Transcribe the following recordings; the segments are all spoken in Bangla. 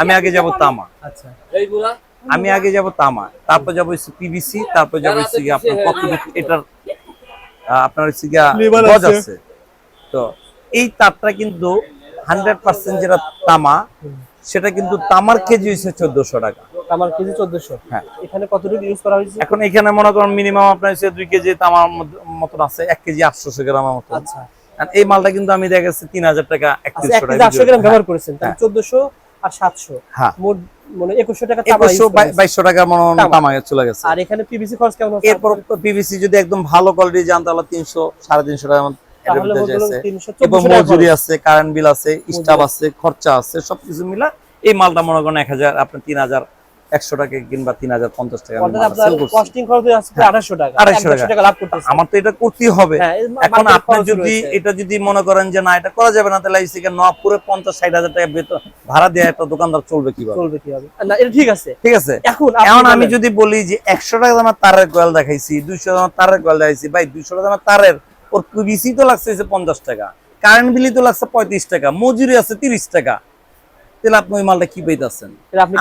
আমি আগে যাব তামা। আচ্ছা। আমি আগে যাব তামা। তারপর যাব পিভিসি তারপর যাব আপনার এটার আপনার হচ্ছে গজ আছে। তো এই তারটা কিন্তু হান্ড্রেড পার্সেন্ট যেটা তামা সেটা কিন্তু তামার কেজি হচ্ছে চোদ্দশো টাকা। আমার কেজি চোদ্দশো। হ্যাঁ। এখানে কতটুকু ইউজ করা হয়েছে? এখন এখানে মনে করেন মিনিমাম আপনার হচ্ছে দুই কেজি তামার মতন আছে। এক কেজি আটশোশো গ্রামের মতো আচ্ছা। এই মালটা কিন্তু আমি দেখা গেছে তিন হাজার টাকা আচ্ছা টাকা আটশো গ্রাম ব্যবহার করেছেন। হ্যাঁ। চোদ্দশো আর সাতশো। হ্যাঁ। মোট মানে একুশশো টাকা একুশশো বাইশশো টাকা মনে হয় তামা। তামা চলে গেছে। আর এখানে পিভিসি খরচ কেমন আছে? এরপর পিভিসি যদি একদম ভালো কোয়ালিটি যান তাহলে তিনশো সাড়ে তিনশো টাকা এবং মজুরি আছে কারেন্ট বিল আছে স্টাফ আছে খরচা আছে সবকিছু মিলা এই মালটা মনে করেন এক হাজার আপনার তিন হাজার একশো টাকা কিংবা তিন হাজার পঞ্চাশ টাকা হয়ে আসছে প্রায় আড়াইশো টাকা। 250 একশো টাকা। লাভ করতেছে। আমার তো এটা করতেই হবে। হ্যাঁ, এখন আপনি যদি এটা যদি মনে করেন যে না এটা করা যাবে না তাহলে থেকে নবাবপুরে পঞ্চাশ ষাট হাজার টাকা বেতন ভাড়া দেওয়া একটা দোকানদার চলবে কীভাবে? চলবে কীভাবে? না এটা ঠিক আছে। ঠিক আছে? এখন এখন আমি যদি বলি যে একশো টাকা দামের তারের কয়েল দেখাইছি দুইশো দামের তারের কয়েল দেখাইছি ভাই দুইশো টাকা দামের তারের ওর পিভিসি তো লাগছে পঞ্চাশ টাকা। কারেন্ট বিলি তো লাগছে পঁয়ত্রিশ টাকা মজুরি আছে তিরিশ টাকা। তাহলে আপনি ওই মালটা কি কেন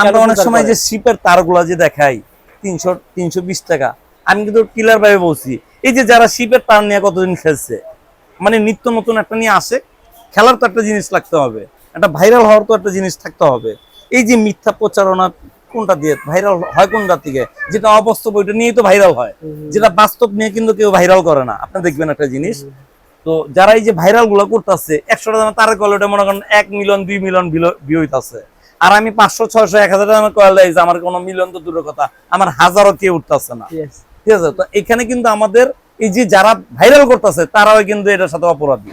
আমরা অনেক সময় যে? শিপের তারগুলা যে দেখাই তিনশো তিনশো বিশ টাকা। আমি কিন্তু ক্লিয়ার ভাবে বলছি এই যে যারা শিপের তার নিয়ে কতদিন খেলছে? মানে নিত্য নতুন একটা নিয়ে আসে খেলার তো একটা জিনিস লাগতে হবে। একটা ভাইরাল হওয়ার তো একটা জিনিস থাকতে হবে। এই যে মিথ্যা প্রচারণা কোনটা দিয়ে ভাইরাল হয় কোনটা থেকে যেটা অবাস্তব ওইটা নিয়েই তো ভাইরাল হয়। যেটা বাস্তব নিয়ে কিন্তু কেউ ভাইরাল করে না। আপনি দেখবেন একটা জিনিস তো যারা এই যে ভাইরালগুলো করতেছে একশো টাকা তার কল ওটা মনে করেন এক মিলিয়ন দুই মিলিয়ন ভিউ হইতাছে। আর আমি পাঁচশো ছয়শো এক হাজার টাকা কয়েল দিয়েছি আমার কোনো মিলিয়ন তো দূরের কথা আমার হাজারও কেউ উঠতেছে না। ঠিক আছে? তো এখানে কিন্তু আমাদের এই যে যারা ভাইরাল করতেছে তারাও কিন্তু এটার সাথে অপরাধী।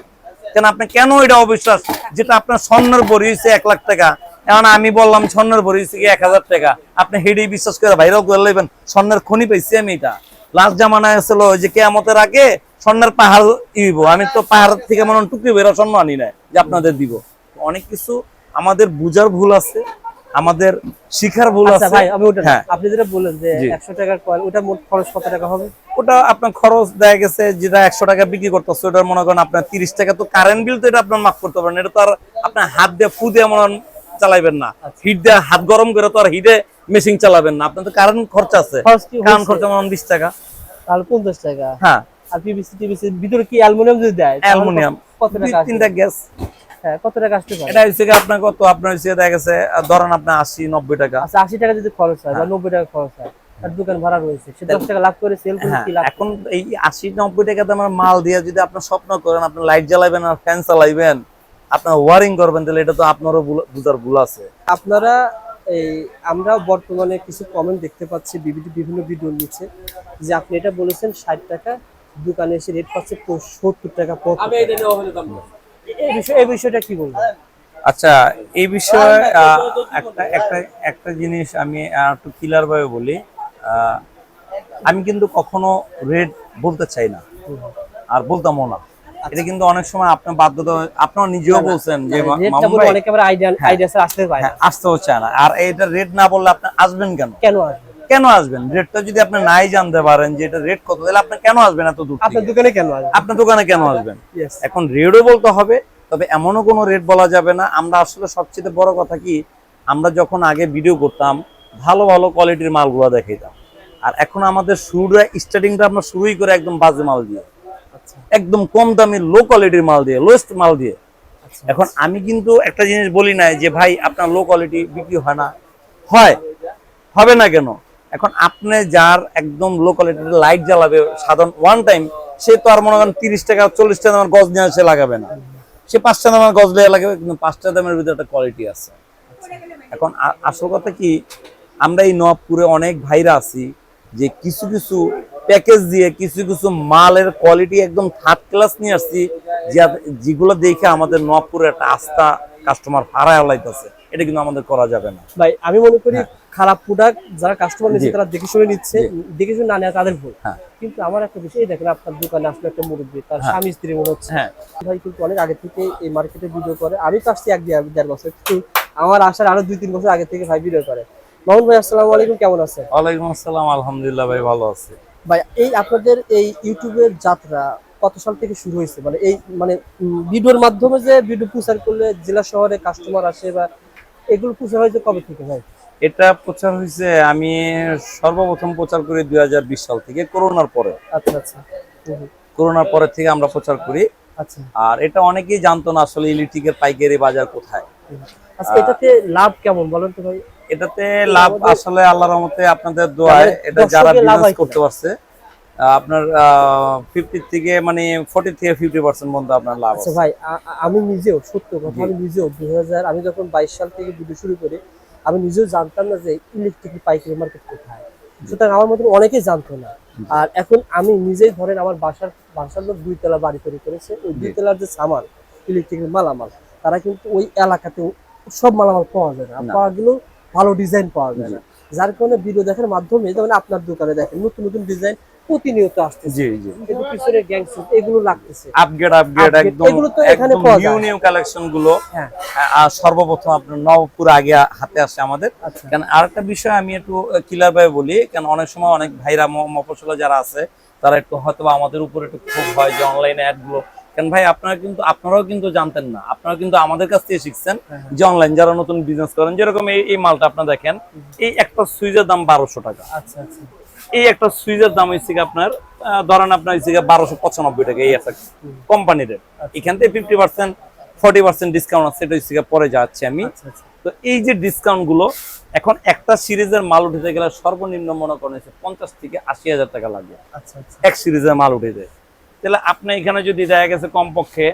কেন আপনি কেন এটা অবিশ্বাস? যেটা আপনার স্বর্ণের বড়ি হয়েছে এক লাখ টাকা। এখন আমি বললাম স্বর্ণের বড়ি হয়েছে কি এক হাজার টাকা। আপনি হেডেই বিশ্বাস করে ভাইরাল করে নেবেন স্বর্ণের খনি পাইছি আমি এটা। লাস্ট জামানায় ছিল ওই যে কেয়ামতের আগে স্বর্ণের পাহাড় ইব আমি তো পাহাড় থেকে মনে টুকরি বেরো স্বর্ণ আনি না যে আপনাদের দিব। অনেক কিছু আমাদের বুঝার ভুল আছে আমাদের শিখার ভুল আচ্ছা আছে। ভাই আমি ওটা হ্যাঁ। আপনি যেটা বললেন যে জি। একশো টাকার কয়েল ওটা মোট খরচ কত টাকা হবে? ওটা আপনার খরচ দেখা গেছে যেটা একশো টাকা বিক্রি করতেছে ওটার মনে করেন আপনার তিরিশ টাকা। তো কারেন্ট বিল তো এটা আপনার মাফ করতে পারেন এটা তো আর আপনার হাত দিয়ে ফু দিয়ে মনে চালাইবেন না। আচ্ছা। হিট দিয়ে হাত গরম করে তো আর হিটে মেশিন চালাবেন না। আপনার তো কারেন্ট খরচা আছে। কারেন্ট? খরচা মনে হয় বিশ টাকা। তাহলে পঞ্চাশ টাকা। হ্যাঁ। আর পিভিসি টিভিসি ভিতরে কি অ্যালুমিনিয়াম যদি দেয় অ্যালুমিনিয়াম। কত টাকা? তিনটা গ্যাস। হ্যাঁ কত টাকা আসতে পারে? এটা হচ্ছে আপনার কত? আপনার হচ্ছে দেখা গেছে ধরেন আপনার আশি নব্বই টাকা। আচ্ছা আশি টাকা যদি খরচ হয় বা নব্বই টাকা খরচ হয় আর দোকান ভাড়া রয়েছে সে দশ টাকা লাভ করে সেল করে হ্যাঁ কি লাভ? এখন এই আশি নব্বই টাকা দামের মাল দিয়ে যদি আপনার স্বপ্ন করেন আপনি লাইট জ্বালাবেন আর ফ্যান চালাইবেন আপনার ওয়ারিং করবেন তাহলে এটা তো আপনারও ভুল- বুঝার ভুল আছে। আপনারা এই আমরা বর্তমানে কিছু কমেন্ট দেখতে পাচ্ছি বিভিন্ন বিভিন্ন ভিডিও নিচে যে আপনি এটা বলেছেন ষাট টাকা দোকানে এসে রেট পাচ্ছে সত্তর টাকা এই বিষয়টা কি বলব? আচ্ছা এই বিষয়ে একটা একটা একটা জিনিস আমি একটু ক্লিয়ার ভাবে বলি আমি কিন্তু কখনো রেট বলতে চাই না আর বলতামও না। এটা কিন্তু অনেক সময় আপনার বাধ্যতা আপনারা নিজেও বলছেন যে আইডিয়া আসতে পারে না। হ্যাঁ, আসতেও চায় না। আর এটা রেট না বললে আপনি আসবেন কেন? কেন আসবে কেন আসবেন? রেটটা যদি আপনি নাই জানতে পারেন যে এটা রেট কত তাহলে আপনি কেন আসবেন এত দূর আপনার দোকানে কেন আসবে আপনার দোকানে কেন আসবেন? এখন রেটও বলতে হবে তবে এমনও কোনো রেট বলা যাবে না। আমরা আসলে সবচেয়ে বড় কথা কি আমরা যখন আগে ভিডিও করতাম ভালো ভালো কোয়ালিটির মালগুলো দেখাইতাম। আর এখন আমাদের শুরুটা স্টার্টিংটা আমরা শুরুই করে একদম বাজে মাল দিয়ে। আচ্ছা। একদম কম দামি লো কোয়ালিটির মাল দিয়ে লোয়েস্ট মাল দিয়ে। আচ্ছা এখন আমি কিন্তু একটা জিনিস বলি না যে ভাই আপনার লো কোয়ালিটি বিক্রি হয় না। হয়। হবে না কেন? এখন আপনি যার একদম লো লাইট জ্বালাবে সাধারণ ওয়ান টাইম সে তো আর মনে করেন তিরিশ টাকা, চল্লিশ টাকা দামের গজ নিয়ে সে লাগাবে না। সে পাঁচটা দামের গজ লিয়ে লাগাবে, কিন্তু পাঁচটা দামের ভিতরে একটা কোয়ালিটি আছে। এখন আসল কথা কি, আমরা এই নবপুরে অনেক ভাইরা আছি যে কিছু কিছু প্যাকেজ দিয়ে কিছু কিছু মালের কোয়ালিটি একদম থার্ড ক্লাস নিয়ে আসছি যেগুলো দেখে আমাদের নবপুরে একটা আস্থা কাস্টমার হারায় লাইতেছে এটা কিন্তু আমাদের করা যাবে না। ভাই আমি মনে করি খারাপ প্রোডাক্ট যারা কাস্টমার নিচ্ছে তারা দেখে শুনে নিচ্ছে। দেখে শুনে না নেওয়া তাদের ভুল। হ্যাঁ। কিন্তু আমার একটা বিষয় দেখেন আপনার দোকানে আসলে একটা মুরব্বী তার হ্যাঁ। স্বামী স্ত্রী মনে হচ্ছে। হ্যাঁ। ভাই কিন্তু অনেক আগে থেকে এই মার্কেটে ভিডিও করে। আমি তো আসছি এক দেড় বছর। কিন্তু আমার আসার আরও দুই তিন বছর আগে থেকে ভাই ভিডিও করে। মামুন ভাই আসসালামু আলাইকুম কেমন আছেন? ওয়ালাইকুম আসসালাম আলহামদুলিল্লাহ ভাই ভালো আছে। ভাই এই আপনাদের এই ইউটিউবের যাত্রা কত সাল থেকে শুরু হয়েছে? মানে এই মানে ভিডিওর মাধ্যমে যে ভিডিও প্রচার করলে জেলা শহরে কাস্টমার আসে বা এগুলো প্রচার হয়েছে কবে থেকে ভাই? এটা প্রচার হয়েছে আমি সর্বপ্রথম প্রচার করি দুই সাল থেকে করোনার পরে। আচ্ছা আচ্ছা। করোনার পরে থেকে আমরা প্রচার করি। আচ্ছা। আর এটা অনেকেই জানতো না আসলে ইলেকট্রিকের পাইকারি বাজার কোথায়। আচ্ছা এটাতে লাভ কেমন বলেন তো ভাই? এটাতে লাভ আসলে আল্লাহর রহমতে আপনাদের দোয়ায় এটা যারা বিজনেস করতে পারছে আপনার ফিফটি থেকে মানে ফোর্টি থেকে ফিফটি পার্সেন্ট পর্যন্ত আপনার লাভ আচ্ছা আছে। ভাই আমি নিজেও সত্য কথা আমি নিজেও দুই হাজার আমি যখন বাইশ সাল থেকে ভিডিও শুরু করি আমি নিজেও জানতাম না যে ইলেকট্রিক পাইকারি মার্কেট কোথায়। সুতরাং আমার মতন অনেকেই জানতো না। আর এখন আমি নিজেই ধরেন আমার বাসার বাসার লোক দুই তলা বাড়ি তৈরি করেছে ওই দুই তলার যে সামান ইলেকট্রিকের মালামাল তারা কিন্তু ওই এলাকাতে সব মালামাল পাওয়া যায় না। না। পাওয়া গেলেও ভালো ডিজাইন পাওয়া যায় না। যার কারণে ভিডিও দেখার মাধ্যমে যেমন আপনার দোকানে দেখেন নতুন নতুন ডিজাইন প্রতিনিয়ত আসতেছে। জি জি। কিন্তু পিছনে এগুলো লাগতেছে। আপগ্রেড আপগ্রেড একদম এগুলো তো এখানে পাওয়া নিউ নিউ কালেকশনগুলো হ্যাঁ। আর সর্বপ্রথম আপনার নবপুর আগে হাতে আসে আমাদের। আচ্ছা। কারণ আরেকটা বিষয় আমি একটু ক্লিয়ার ভাবে বলি কারণ অনেক সময় অনেক ভাইরা ম- মফস্বলে যারা আছে তারা একটু হয়তো আমাদের উপর একটু খুব হয় যে অনলাইনে অ্যাডগুলো। কেন ভাই আপনারা কিন্তু আপনারাও কিন্তু জানতেন না। আপনারা কিন্তু আমাদের কাছ থেকে শিখছেন হ্যাঁ, হ্যাঁ। যে অনলাইন যারা নতুন বিজনেস করেন যেরকম এই মালটা আপনারা দেখেন এই একটা সুইচের দাম বারোশো টাকা। আচ্ছা আচ্ছা। এই একটা সুইচের দাম গিয়ে আপনার ধরেন আপনার হচ্ছে বারোশো পঁচানব্বই টাকা এই একটা কোম্পানির এখান থেকে fifty percent forty percent discount আছে এটা হচ্ছে পরে যাচ্ছি আমি। আচ্ছা আচ্ছা। তো এই যে ডিসকাউন্টগুলো এখন একটা সিরিজের মাল উঠতে গেলে সর্বনিম্ন মনে করেন পঞ্চাশ থেকে আশি হাজার টাকা লাগবে আচ্ছা আচ্ছা। এক সিরিজের মাল উঠে যায়। তাহলে আপনি এখানে যদি দেখা গেছে কমপক্ষে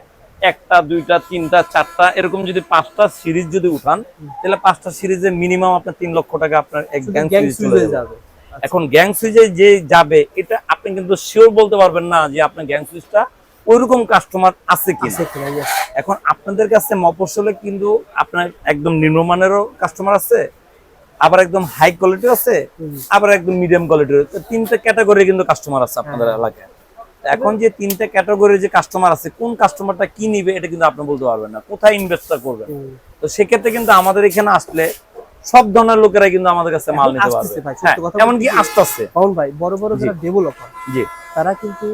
একটা দুইটা তিনটা চারটা এরকম যদি পাঁচটা সিরিজ যদি উঠান তাহলে পাঁচটা সিরিজে মিনিমাম আপনার তিন লক্ষ টাকা আপনার এক গ্যাং সিরিজ চলে যাবে। এখন গ্যাং সুইচে যে যাবে এটা আপনি কিন্তু শিওর বলতে পারবেন না যে আপনার গ্যাং সুইচটা ওইরকম কাস্টমার আছে কি আছে। এখন আপনাদের কাছে মফস্বলে কিন্তু আপনার একদম নিম্নমানেরও কাস্টমার আছে আবার একদম হাই কোয়ালিটি আছে আবার একদম মিডিয়াম কোয়ালিটির তিনটা ক্যাটাগরি কিন্তু কাস্টমার আছে আপনাদের হ্যাঁ। এলাকায়। এখন যে তিনটা ক্যাটাগরির যে কাস্টমার আছে কোন কাস্টমারটা কি নিবে এটা কিন্তু আপনি বলতে পারবেন না। কোথায় ইনভেস্টটা করবেন? তো সেক্ষেত্রে কিন্তু আমাদের এখানে আসলে সব ধরনের লোকেরা কিন্তু আমাদের কাছে মাল নিতে পারবে। হ্যাঁ কথা এমনকি বলতে কি? আসতেছে। ভাই বড় বড় যারা ডেভেলপার জি। তারা কিন্তু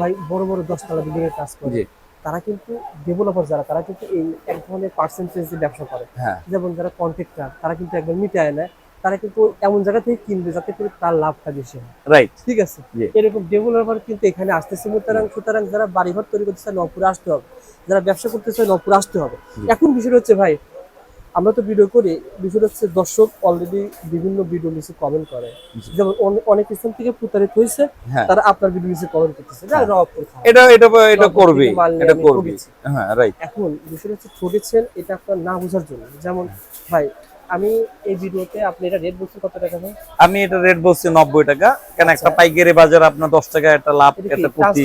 ভাই বড় বড় দশতলা বিল্ডিং এর কাজ করে। জি। তারা কিন্তু ডেভেলপার যারা তারা কিন্তু এই এক ধরনের পার্সেন্টেজ ব্যবসা করে। হ্যাঁ। যেমন যারা কন্ট্রাক্টর তারা কিন্তু একবার মিটায় নেয়। তারা কিন্তু এমন জায়গা থেকে কিনবে যাতে করে তার লাভটা বেশি হয়। রাইট ঠিক আছে? এরকম ডেভেলপার কিন্তু এখানে আসতেছে। সুতরাং সুতরাং যারা বাড়িঘর তৈরি করতে চায় নপুরে আসতে হবে। যারা ব্যবসা করতে চায় নপুরে আসতে হবে। এখন বিষয় হচ্ছে ভাই আমরা তো ভিডিও করি বিষয় হচ্ছে দর্শক অলরেডি বিভিন্ন ভিডিও নিচে কমেন্ট করে। যেমন অনেক স্থান থেকে প্রতারিত হয়েছে হ্যাঁ। তারা আপনার ভিডিও নিচে কমেন্ট করতেছে। হ্যাঁ। এটা এটা এটা করবি এটা করবি। হ্যাঁ রাইট এখন বিষয় হচ্ছে ঠকেছেন এটা আপনার না বোঝার জন্য। যেমন ভাই আমি এই ভিডিওতে আপনি এটা রেট বলছেন কত টাকা ভাই? আমি এটা রেট বলছি নব্বই টাকা। কেন একটা আচ্ছা। পাইকারি বাজার আপনার দশ টাকা একটা লাভ এটা একটা প্রতি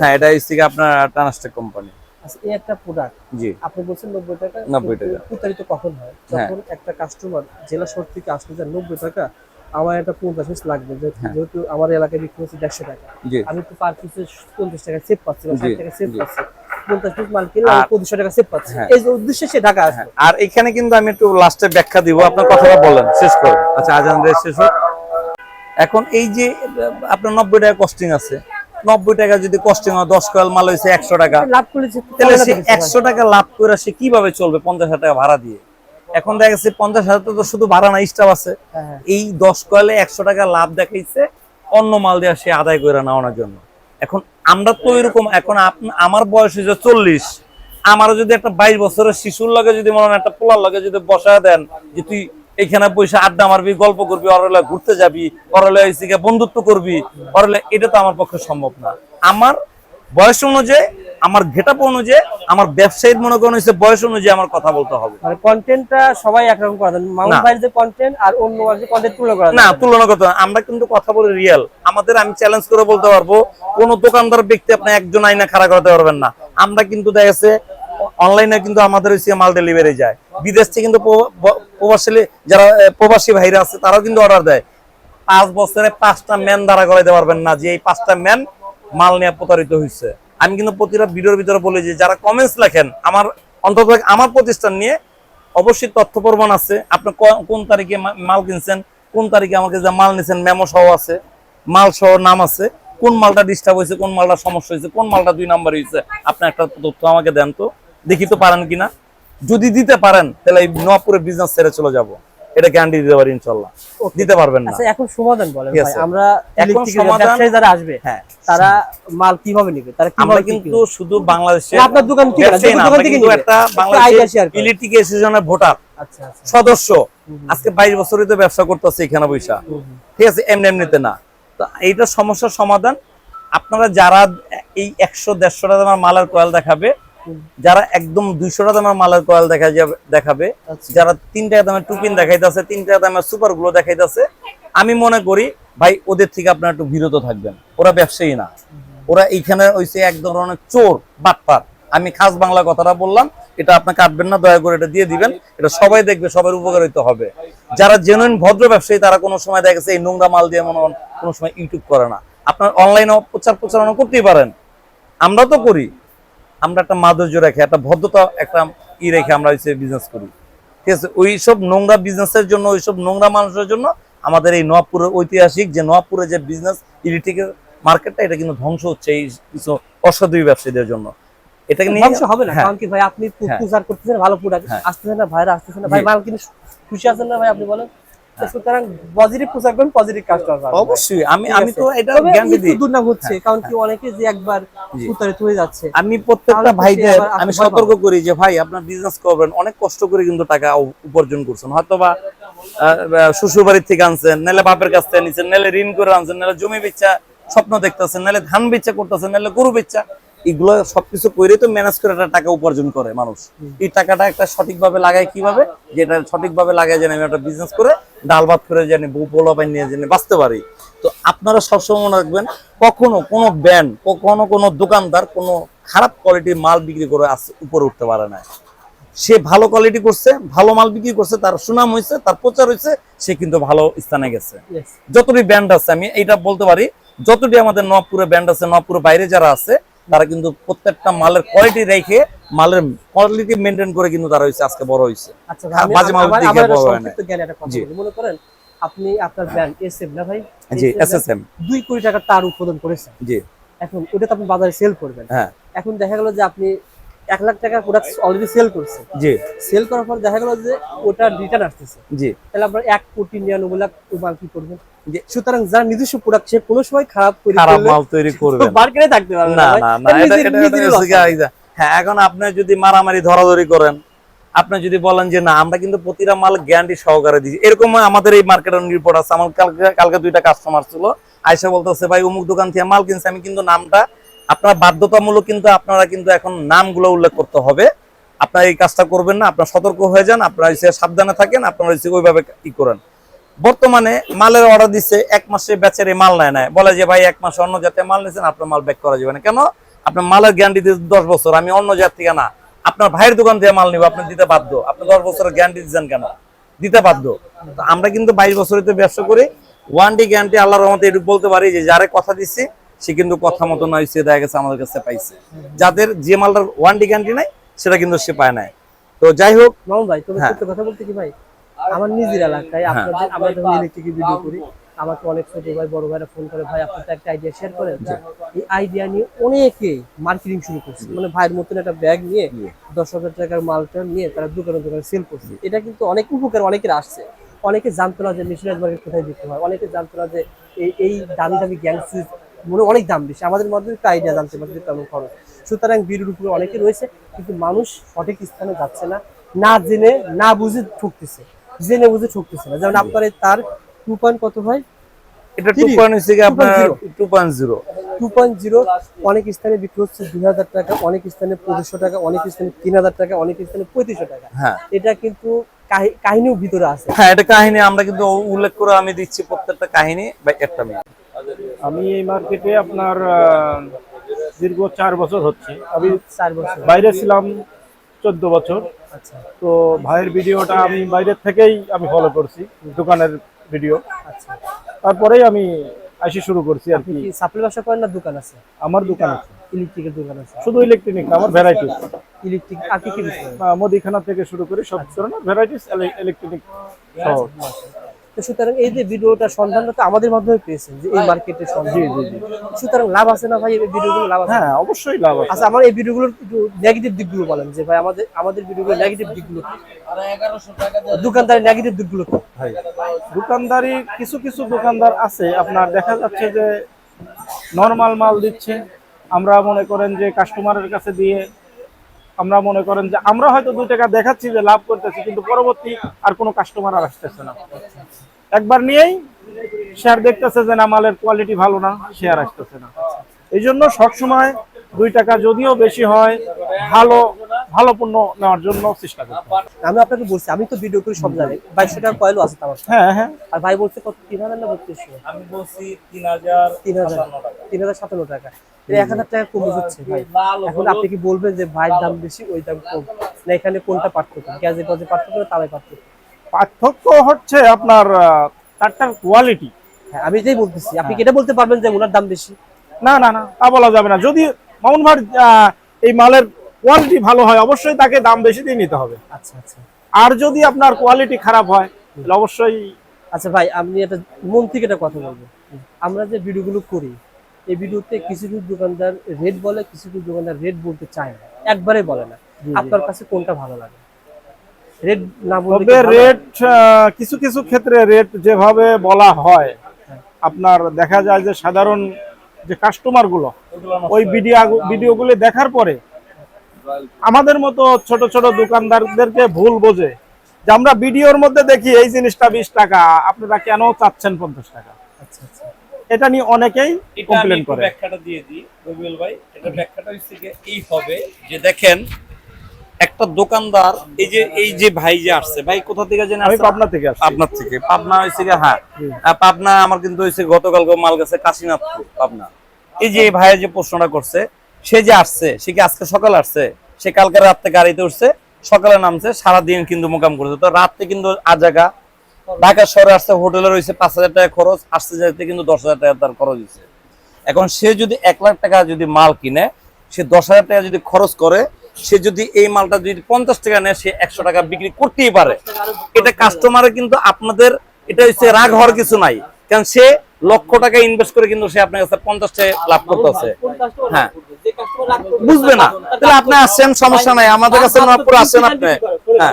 হ্যাঁ এটা হচ্ছে কি আপনার টানাস্টেক কোম্পানি আচ্ছা এই একটা প্রোডাক্ট জি। আপনি বলছেন নব্বই টাকা 90 টাকা। প্রতারিত কখন হয়? হ্যাঁ। যখন একটা কাস্টমার জেলা শহর থেকে আসতে যায় নব্বই টাকা আমার একটা পঞ্চাশ পিস লাগবে। হ্যাঁ। যেহেতু আমার এলাকায় বিক্রি হচ্ছে দেড়শো টাকা। আমি তো পার পিসে পঞ্চাশ টাকা সেভ পাচ্ছি বা ষাট টাকা সেভ। পাচ্ছি। পঞ্চাশ পিস মাল কিনলে আমি আর- পঁচিশশো টাকা সেভ পাচ্ছি। হ্যাঁ। এই উদ্দেশ্যে সে ঢাকা আসবে আর এখানে কিন্তু আমি একটু লাস্টে ব্যাখ্যা দিব আপনার কথাটা বলেন শেষ করুন আচ্ছা আজান শেষ হোক। এখন এই যে আপনার নব্বই টাকা কস্টিং আছে। নব্বই টাকা যদি কস্টিং হয় দশ কয়েল মাল হয়েছে একশো টাকা। তাহলে সে একশো টাকা লাভ করে সে কীভাবে চলবে পঞ্চাশ হাজার টাকা ভাড়া দিয়ে? এখন দেখা গেছে পঞ্চাশ হাজার তো শুধু ভাড়া না স্টাফ আছে। হ্যাঁ, হ্যাঁ। এই দশ কয়েলে একশো টাকা লাভ দেখাইছে অন্য মাল দেওয়া সে আদায় করে নেওয়ানোর জন্য। এখন আমরা তো এরকম এখন আমার বয়স হয়েছে চল্লিশ। আমারও যদি একটা বাইশ বছরের শিশুর লগে যদি মনে হয় একটা পোলার লগে যদি বসায় দেন যে তুই এখানে বসে আড্ডা মারবি গল্প করবি অরলে ঘুরতে যাবি অরলে হয়েছে বন্ধুত্ব করবি অরলে এটা তো আমার পক্ষে সম্ভব না। আমার বয়স অনুযায়ী আমার গেটাপ অনুযায়ী আমার ব্যবসায়ীর মনে করেন হচ্ছে বয়স অনুযায়ী আমার কথা বলতে হবে। মানে কন্টেন্টটা সবাই একরকম করা যায়। মাউন্ট না। ভাইয়ের যে কন্টেন্ট আর অন্য যে কন্টেন্ট তুলনা করা না তুলনা করতে আমরা কিন্তু কথা বলি রিয়েল আমাদের আমি চ্যালেঞ্জ করে বলতে পারব কোন দোকানদার ব্যক্তি আপনি একজন আইনা খাড়া করতে পারবেন না। আমরা কিন্তু দেখা গেছে অনলাইনে কিন্তু আমাদের হচ্ছে মাল ডেলিভারি যায়। বিদেশ থেকে কিন্তু প্রবাসী, যারা প্রবাসী ভাইরা আছে, তারাও কিন্তু অর্ডার দেয়। পাঁচ বছরে পাঁচটা ম্যান দ্বারা করাইতে পারবেন না, যে এই পাঁচটা ম্যান মাল নিয়ে প্রতারিত হয়েছে আমি কিন্তু প্রতিটা ভিডিওর ভিতরে বলি যে, যারা কমেন্টস লেখেন, আমার অন্তত আমার প্রতিষ্ঠান নিয়ে অবশ্যই তথ্য প্রমাণ আছে। আপনি কোন তারিখে মাল কিনছেন, কোন তারিখে আমাকে যে মাল নিছেন মেমো সহ আছে, মাল সহ নাম আছে, কোন মালটা ডিস্টার্ব হয়েছে কোন মালটা সমস্যা হয়েছে কোন মালটা দুই নাম্বার হয়েছে আপনি একটা তথ্য আমাকে দেন তো। দেখি তো পারেন কিনা। যদি দিতে পারেন তাহলে এই নপুরের বিজনেস ছেড়ে চলে যাব। এটা গ্যারান্টি দিতে পারি ইনশাল্লাহ দিতে পারবেন না। আচ্ছা এখন সমাধান বলেন ভাই। আমরা এখন সমাধান- যারা আসবে হ্যাঁ। তারা মাল কীভাবে নেবে? তারা আমরা কিন্তু শুধু বাংলাদেশে আপনার দোকান না, দোকান থেকে কিন্তু একটা করেন। ইলেকট্রিক অ্যাসোসিয়েশনের ভোটার আচ্ছা আচ্ছা। সদস্য। আজকে বাইশ বছরই তো ব্যবসা করতেছে এখানে বৈশা। ঠিক আছে এমনি এমনিতে না। তো এইটা সমস্যার সমাধান। আপনারা যারা এই একশো দেড়শো টাকা মালের কয়েল দেখাবে যারা একদম দুইশো টাকা দামের মালের কয়েল দেখা যাবে দেখাবে আচ্ছা। যারা তিন টাকা দামের টুপিন দেখাইতেছে তিন টাকা দামের সুপারগুলো দেখাইতেছে আমি মনে করি ভাই ওদের থেকে আপনারা একটু বিরত থাকবেন। ওরা ব্যবসায়ী না। ওরা এইখানে হইছে এক ধরনের চোর বাটপার। আমি খাস বাংলা কথাটা বললাম এটা আপনি কাটবেন না দয়া করে এটা দিয়ে দিবেন। এটা সবাই দেখবে সবার উপকারিত হবে। যারা জেনুইন ভদ্র ব্যবসায়ী তারা কোনো সময় দেখা গেছে এই নোংরা মাল দিয়ে মনে কোনো সময় ইউটিউব করে না। আপনার অনলাইনে প্রচার প্রচারণা করতেই পারেন। আমরা তো করি। আমরা একটা মাধুর্য রেখে একটা ভদ্রতা একটা ই রেখে আমরা হচ্ছে বিজনেস করি ঠিক আছে ওই সব নোংরা বিজনেসের জন্য ওই সব নোংরা মানুষের জন্য আমাদের এই নোয়াপুরের ঐতিহাসিক যে নবাবপুরের যে বিজনেস ইলেকট্রিকের মার্কেটটা এটা কিন্তু ধ্বংস হচ্ছে এই কিছু অসাধু ব্যবসায়ীদের জন্য এটাকে নিয়ে হবে না হ্যাঁ। কারণ কি ভাই আপনি হ্যাঁ। প্রচার করতেছেন ভালো প্রোডাক্ট হ্যাঁ। আসতেছেন না ভাইরা আসতেছেন না ভাই মাল কিন্তু খুশি আছেন না ভাই আপনি বলেন সুতরাং পজিটিভ প্রচার করুন পজিটিভ কাস্টমার পাবেন অবশ্যই আমি আমি তো এটা একটু দিই। হচ্ছে কারণ কি অনেকে যে একবার হয়ে যাচ্ছে আমি প্রত্যেকটা ভাইদের আমি সতর্ক করি যে ভাই আপনার বিজনেস করবেন অনেক কষ্ট করে কিন্তু টাকা উপার্জন করছেন। হয়তো বা শ্বশুর বাড়ির থেকে আনছেন নাহলে বাপের কাছ থেকে নিচ্ছেন নাহলে ঋণ করে আনছেন নাহলে জমি বেচা স্বপ্ন দেখতেছেন নাহলে ধান বেচা করতেছেন নাহলে গরু বেচা। এগুলো সবকিছু করে তো ম্যানেজ করে একটা টাকা উপার্জন করে মানুষ। এই টাকাটা একটা সঠিকভাবে লাগায় কীভাবে? যেটা সঠিকভাবে লাগায় যেন আমি একটা বিজনেস করে ডাল ভাত করে জানি বউ পোলাপাই নিয়ে জানি বাঁচতে পারি। তো আপনারা সবসময় মনে রাখবেন কখনো কোনো ব্যান্ড কখনো কোনো দোকানদার কোনো খারাপ কোয়ালিটির মাল বিক্রি করে আস- উপরে উঠতে পারে না। সে ভালো কোয়ালিটি করছে ভালো মাল বিক্রি করছে তার সুনাম হয়েছে তার প্রচার হয়েছে সে কিন্তু ভালো স্থানে গেছে। যতটি ব্যান্ড আছে আমি এইটা বলতে পারি যতটি আমাদের নবপুরে ব্যান্ড আছে নবপুরে বাইরে যারা আছে তারা কিন্তু প্রত্যেকটা মালের কোয়ালিটি রেখে মালের কোয়ালিটি মেনটেন করে কিন্তু তারা হয়েছে আজকে বড় হয়েছে বাজে মাল দিকে আমার হয় না। মনে করেন আপনি আপনার ব্র্যান্ড এসএম না ভাই? জি এসএসএম এস এস এম দুই কোটি টাকা তার উৎপাদন করেছেন। জি। এখন ওটা তো আপনি বাজারে সেল করবেন। হ্যাঁ। এখন দেখা গেল যে আপনি এক লাখ টাকা প্রোডাক্ট অলরেডি সেল করছেন জি। সেল করার পর দেখা গেল যে ওটা রিটার্ন আসতেছে। জি। তাহলে আপনার এক কোটি নিরানব্বই লাখ মাল কি করবেন জি। সুতরাং যার নিজস্ব প্রোডাক্ট সে কোনো সময় খারাপ করে খারাপ মাল তৈরি করবেন মার্কেটে থাকতে পারবে না না না এটা এটা যে- হ্যাঁ এখন আপনি যদি মারামারি ধরাধরি করেন আপনি যদি বলেন যে না আমরা কিন্তু প্রতিটা মাল গ্যারান্টি সহকারে দিই এরকম আমাদের এই মার্কেটের রিপোর্ট আছে। আমার কালকে কালকে দুইটা কাস্টমার ছিল। আয়সা বলতেছে ভাই অমুক দোকান থেকে মাল কিনছে আমি কিন্তু নামটা আপনার বাধ্যতামূলক কিন্তু আপনারা কিন্তু এখন নামগুলো উল্লেখ করতে হবে। আপনার এই কাজটা করবেন না, আপনারা সতর্ক হয়ে যান, আপনারা হচ্ছে সাবধানে থাকেন, আপনারা হচ্ছে ওইভাবে ই করেন। বর্তমানে মালের অর্ডার দিচ্ছে এক মাসে বেচার এই মাল নেয় বলে যে, ভাই, এক মাসে অন্য জাতের মাল নিয়েছেন আপনার মাল ব্যাক করা যাবে না। কেন? আপনার মালের গ্যারান্টি দিচ্ছে দশ বছর, আমি অন্য জাত থেকে না। আপনার ভাইয়ের দোকান থেকে মাল নিব, আপনি দিতে বাধ্য। আপনি দশ বছরের গ্যারান্টি দিচ্ছেন কেন? দিতে বাধ্য। আমরা কিন্তু বাইশ বছরে তো ব্যবসা করি। ওয়ান ডি গ্যারান্টি আল্লাহর রহমতে এটুকু বলতে পারি যে, যারে কথা দিচ্ছি সে কিন্তু কথা মতো নয় সে দেখা গেছে আমাদের কাছে পাইছে। যাদের যে মালটার ওয়ান ডি গ্যারান্টি নাই সেটা কিন্তু সে পায় নাই। তো যাই হোক মামুন ভাই তবে হ্যাঁ। সত্য কথা বলতে কি ভাই? আমার নিজের এলাকায় আপনাদের আমরা যখন ইলেকট্রিক ভিডিও করি? আমাকে অনেক ছোট ভাই বড় ভাইরা ফোন করে ভাই আপনার একটা আইডিয়া শেয়ার করেন। এই আইডিয়া নিয়ে অনেকে মার্কেটিং শুরু করছে। মানে ভাইয়ের মতন একটা ব্যাগ নিয়ে দশ হাজার টাকার মালটা নিয়ে তারা দোকানে দোকানে সেল করছে। এটা কিন্তু অনেক উপকার অনেকের আসছে। অনেকে জানতো না যে মেশিনারি মার্কেট কোথায় বিক্রি হয়। অনেকে জানতো না যে এই এই দামি দামি গ্যাং সুইচ মনে অনেক দাম বেশি। আমাদের মধ্যে একটা আইডিয়া জানতে পারছে যে তেমন খরচ। সুতরাং বিড়ির উপরে অনেকে রয়েছে কিন্তু মানুষ সঠিক স্থানে যাচ্ছে না না জেনে না বুঝে ঠুকতেছে। জেনে বুঝে ঠুকতেছে না। যেমন আপনার তার টু পয়েন্ট কত ভাই? এটা টু পয়েন্ট হচ্ছে আপনার two point zero two point zero অনেক স্থানে বিক্রি হচ্ছে দুই হাজার টাকা অনেক স্থানে পঁচিশশো টাকা অনেক স্থানে তিন হাজার টাকা অনেক স্থানে পঁয়ত্রিশশো টাকা। হ্যাঁ। এটা কিন্তু কাহিনীও ভিতরে আছে। হ্যাঁ এটা কাহিনী আমরা কিন্তু উল্লেখ করে আমি দিচ্ছি প্রত্যেকটা কাহিনী বা একটা মিনিট আমি এই মার্কেটে আপনার দীর্ঘ চার বছর হচ্ছে। আমি চার বছর। বাইরে ছিলাম চোদ্দ বছর। আচ্ছা। তো ভাইয়ের ভিডিওটা আমি বাইরের থেকেই আমি ফলো করছি দোকানের ভিডিও আচ্ছা। তারপরেই আমি আসি শুরু করছি আর কি। সাপ্লাই ব্যবসা করেন না দোকান আছে? আমার দোকান আছে। ইলেকট্রিকের দোকান আছে। শুধু ইলেকট্রনিক না আমার ভ্যারাইটিস ইলেকট্রিক আর কি কি? মুদিখানা থেকে শুরু করে সব ধরনের ভ্যারাইটিস ইলেকট্রনিক সহ। তো সুতরাং এই যে ভিডিওটা সন্ধানটা তো আমাদের মাধ্যমে পেয়েছেন যে এই মার্কেটের সন্ধান। সুতরাং লাভ আছে না ভাই এই ভিডিওগুলো? লাভ আছে। হ্যাঁ অবশ্যই লাভ আছে। আচ্ছা আমার এই ভিডিওগুলোর একটু নেগেটিভ দিকগুলো বলেন যে ভাই আমাদের আমাদের ভিডিওগুলোর নেগেটিভ দিকগুলো? দোকানদারের নেগেটিভ দিকগুলো? ভাই দোকানদারি কিছু কিছু দোকানদার আছে। আপনার দেখা যাচ্ছে যে নর্মাল মাল দিচ্ছে। আমরা মনে করেন যে কাস্টমারের কাছে দিয়ে আমরা মনে করেন যে আমরা হয়তো দুই টাকা দেখাচ্ছি যে লাভ করতেছি, কিন্তু পরবর্তী আর কোনো কাস্টমার আর আসতেছে না। একবার নিয়েই শেয়ার দেখতেছে যে না, মালের কোয়ালিটি ভালো না শেয়ার আসতেছে না। এই জন্য সবসময় দুই টাকা যদিও বেশি হয়, ভালো ভালো পণ্য নেওয়ার জন্য চেষ্টা করতে আমি আপনাকে বলছি আমি তো ভিডিও করি সব জানি বাইশশো টাকা কয়েলও আছে আমার হ্যাঁ হ্যাঁ। আর ভাই বলছে কত? তিন হাজার না বত্রিশশো? আমি বলছি তিন হাজার তিন হাজার। তিন হাজার সাতান্ন টাকা। এক হাজার টাকা কমে হচ্ছে ভাই। এখন আপনি কি বলবেন যে ভাইয়ের দাম বেশি ওই দাম কম? না এখানে কোনটা পার্থক্য? গ্যাজে গজে পার্থক্য না তালে পার্থক্য? পার্থক্য হচ্ছে আপনার তারটার কোয়ালিটি হ্যাঁ আমি এটাই বলতেছি। আপনি কি এটা বলতে পারবেন যে ওনার দাম বেশি? না না না তা বলা যাবে না। যদি মামুন ভাই আহ, এই মালের কোয়ালিটি ভালো হয় অবশ্যই তাকে দাম বেশি দিয়ে নিতে হবে। আচ্ছা আচ্ছা। আর যদি আপনার কোয়ালিটি খারাপ হয় তাহলে অবশ্যই আচ্ছা ভাই আমি একটা মন থেকে একটা কথা বলব। আমরা যে ভিডিওগুলো করি এই ভিডিওতে কিছু কিছু দোকানদার রেট বলে কিছু কিছু দোকানদার রেট বলতে চায় না। একবারে বলে না। আপনার কাছে কোনটা ভালো লাগে? রেট না ভালো? রেট কিছু কিছু ক্ষেত্রে রেট যেভাবে বলা হয় আপনার দেখা যায় যে সাধারণ যে কাস্টমারগুলো ওই ভিডিও ভিডিওগুলো দেখার পরে আমাদের মতো ছোট ছোট দোকানদারদেরকে ভুল বোঝে। যে আমরা ভিডিওর মধ্যে দেখি এই জিনিসটা বিশ টাকা আপনারা কেন চাচ্ছেন পঞ্চাশ টাকা? আচ্ছা আচ্ছা। এটা নিয়ে অনেকেই কমপ্লেন করে। ব্যাখ্যাটা দিয়ে দিই রবিউল ভাই। এটা ব্যাখ্যাটা হচ্ছে এই হবে যে দেখেন একটা দোকানদার এই যে এই যে ভাই যে আসছে ভাই কোথা থেকে জেনে আমি পাবনা থেকে আসছি। পাবনা থেকে। পাবনা হয়েছে গিয়ে হ্যাঁ। আহ, পাবনা আমার কিন্তু হয়েছে গতকালকে মাল গেছে কাশীনাথপুর পাবনা। এই যে এই ভাইয়ের যে প্রশ্নটা করছে সে যে আসছে, সে কি আজকে সকালে আসছে? সে কালকে রাত্রে গাড়িতে উঠছে, সকালে নামছে, সারাদিন কিন্তু মোকাম করেছে। তো রাত্রে কিন্তু আজাগা ঢাকা শহরে আসছে, হোটেলে রয়েছে পাঁচ হাজার টাকা খরচ, আসতে যাইতে কিন্তু দশ হাজার টাকা তার খরচ হয়েছে এখন সে যদি এক লাখ টাকা যদি মাল কিনে, সে দশ হাজার টাকা যদি খরচ করে, সে যদি এই মালটা যদি পঞ্চাশ টাকা নেয়, সে একশো টাকা বিক্রি করতেই পারে। এটা কাস্টমারে কিন্তু আপনাদের, এটা হচ্ছে রাগ হওয়ার কিছু নাই। কারণ সে লক্ষ টাকা ইনভেস্ট করে কিন্তু সে আপনার কাছে পঞ্চাশ টাকা লাভ করতেছে। হ্যাঁ। বুঝবে না। তাহলে আপনি আসছেন সমস্যা নাই। আমাদের কাছে নপুর আসছেন আপনি হ্যাঁ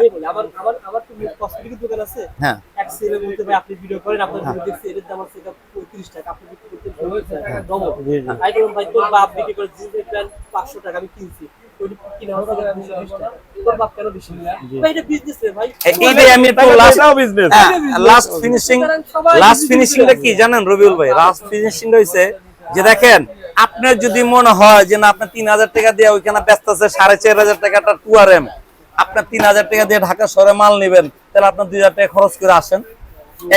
হ্যাঁ এক সেলে বলতে ভাই আপনি। ভিডিও করেন আপনার ভিডিও দেখছি এর দাম আছে এটা 35 টাকা আপনি বিক্রি করতে 40 টাকা ডবল জি, জি। আই ডোন্ট ভাই তোর বাপ বিক্রি করে জিন্সের প্যান্ট 500 টাকা আমি কিনছি। ওই কিনা হবে 220 টাকা তোর বাপ কেন বেশি ভাই এটা বিজনেস রে ভাই এইটাই আমি একটু লাস্ট এটাও business। লাস্ট ফিনিশিং লাস্ট ফিনিশিংটা কি জানেন রবিউল ভাই লাস্ট ফিনিশিংটা হইছে যে দেখেন আপনার যদি মনে হয় যে আপনার তিন হাজার টাকা দিয়ে ওইখানে ব্যস্ত আছে সাড়ে চার হাজার টাকাটা টু আর এম আপনার তিন হাজার টাকা দিয়ে ঢাকা শহরে মাল নেবেন তাহলে আপনার দুই হাজার টাকা খরচ করে আসেন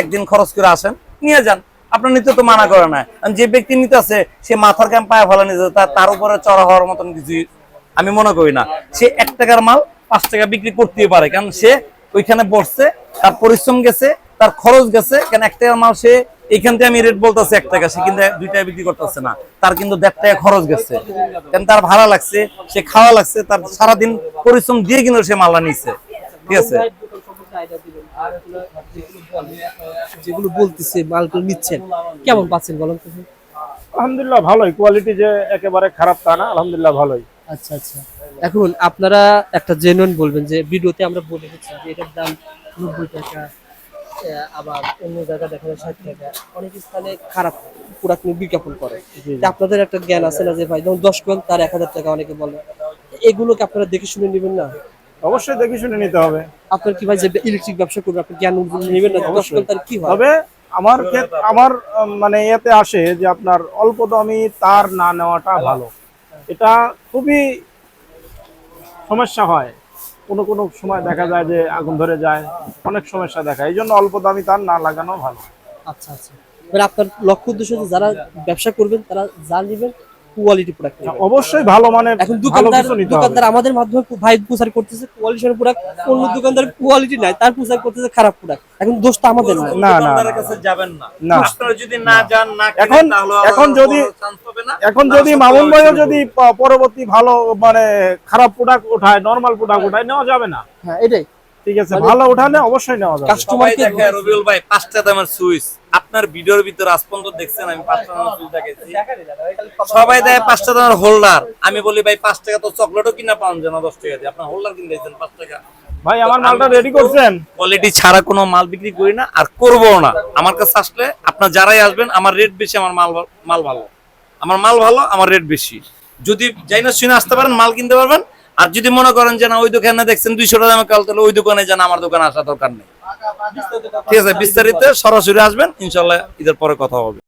একদিন খরচ করে আসেন নিয়ে যান আপনার নিতে তো মানা করে না যে ব্যক্তি নিতে আছে সে মাথার ক্যাম্প পায়ে ফেলা নিতে তার উপরে চড়া হওয়ার মতন কিছু আমি মনে করি না। সে এক টাকার মাল পাঁচ টাকা বিক্রি করতেই পারে কারণ সে ওইখানে বসছে তার পরিশ্রম গেছে তার খরচ গেছে কেন এক টাকার মাল সে এইখান থেকে আমি রেট বলতেছি এক টাকা সে কিন্তু দুই টাকা বিক্রি করতেছে না। তার কিন্তু দেড় টাকা খরচ গেছে। কেন তার ভাড়া লাগছে সে খাওয়া লাগছে তার সারাদিন পরিশ্রম দিয়ে কিন্তু সে মালটা নিচ্ছে ঠিক আছে? যেগুলো বলতেছে মালগুলো নিচ্ছেন কেমন পাচ্ছেন বলেন আলহামদুলিল্লাহ ভালোই। কোয়ালিটি যে একেবারে খারাপ তা না আলহামদুলিল্লাহ ভালোই। আচ্ছা আচ্ছা। এখন আপনারা একটা জেনুইন বলবেন যে ভিডিওতে আমরা বলে দিচ্ছি যে এটার দাম নব্বই টাকা আবার অন্য জায়গায় দেখা যায় ষাট টাকা। অনেক স্থানে খারাপ প্রোডাক্ট নিয়ে বিজ্ঞাপন করে। আপনাদের একটা জ্ঞান আছে না যে ভাই যেমন দশ কোয়েল তার এক হাজার টাকা অনেকে বলে। এগুলোকে আপনারা দেখে শুনে নেবেন না? অবশ্যই দেখে শুনে নিতে হবে। আপনার কি ভাই যে ইলেকট্রিক ব্যবসা করবে আপনি জ্ঞান নেবেন না? দশ কোয়েল তার কি তবে আমার আমার মানে এতে আসে যে আপনার অল্প দামি তার না নেওয়াটা ভালো। এটা খুবই সমস্যা হয়। কোনো কোনো সময় দেখা যায় যে আগুন ধরে যায়, অনেক সমস্যা দেখা এই জন্য অল্প দামি তার না লাগানো ভালো। আচ্ছা আচ্ছা। আপনার লক্ষ্য উদ্দেশ্য যারা ব্যবসা করবেন, তারা যা নেবেন কোয়ালিটি প্রোডাক্ট অবশ্যই ভালো মানের এখন দোকানদার দোকানদার আমাদের মাধ্যমে ভাই প্রচার করতেছে কোয়ালিটির প্রোডাক্ট অন্য দোকানদার কোয়ালিটি নাই তার প্রচার করতেছে খারাপ প্রোডাক্ট এখন দোষটা আমাদের না না, না, কাছে যাবেন না। আপনারা যদি না যান না এখন- এখন যদি-। এখন যদি মামুন ভাইও যদি পরবর্তী ভালো মানে খারাপ প্রোডাক্ট ওঠায় নর্মাল প্রোডাক্ট ওঠায় নেওয়া যাবে না। হ্যাঁ এটাই। ঠিক আছে ভালো উঠালে অবশ্যই নেওয়া যাবে। সবাই দেখে রবিউল ভাই পাঁচটা দামের সুইচ। আপনার ভিডিওর ভিতরে আজ পর্যন্ত দেখছেন আমি পাঁচটা দামের সুইচ দেখাইছি। সবাই দেয় পাঁচটা দামের হোল্ডার আমি বলি ভাই পাঁচ টাকা তো চকলেটও কিনা পাওয়া যায় না দশ টাকা দিয়ে। আপনার হোল্ডার কিনে দিয়েছেন পাঁচ টাকা। ভাই আমার মালটা রেডি করছেন? কোয়ালিটি ছাড়া কোনো মাল বিক্রি করি না আর করব না। আমার কাছে আসলে আপনার যারাই আসবেন আমার রেট বেশি আমার মাল মাল ভালো। আমার মাল ভালো আমার রেট বেশি। যদি যাই না শুনে আসতে পারেন মাল কিনতে পারবেন আর যদি মনে করেন যে না ওই দোকানে দেখছেন দুইশো টাকা দামে কাল তাহলে ওই দোকানে যান আমার দোকানে আসা দরকার নেই। ঠিক আছে বিস্তারিত সরাসরি আসবেন ইনশাল্লাহ ঈদের পরে কথা হবে।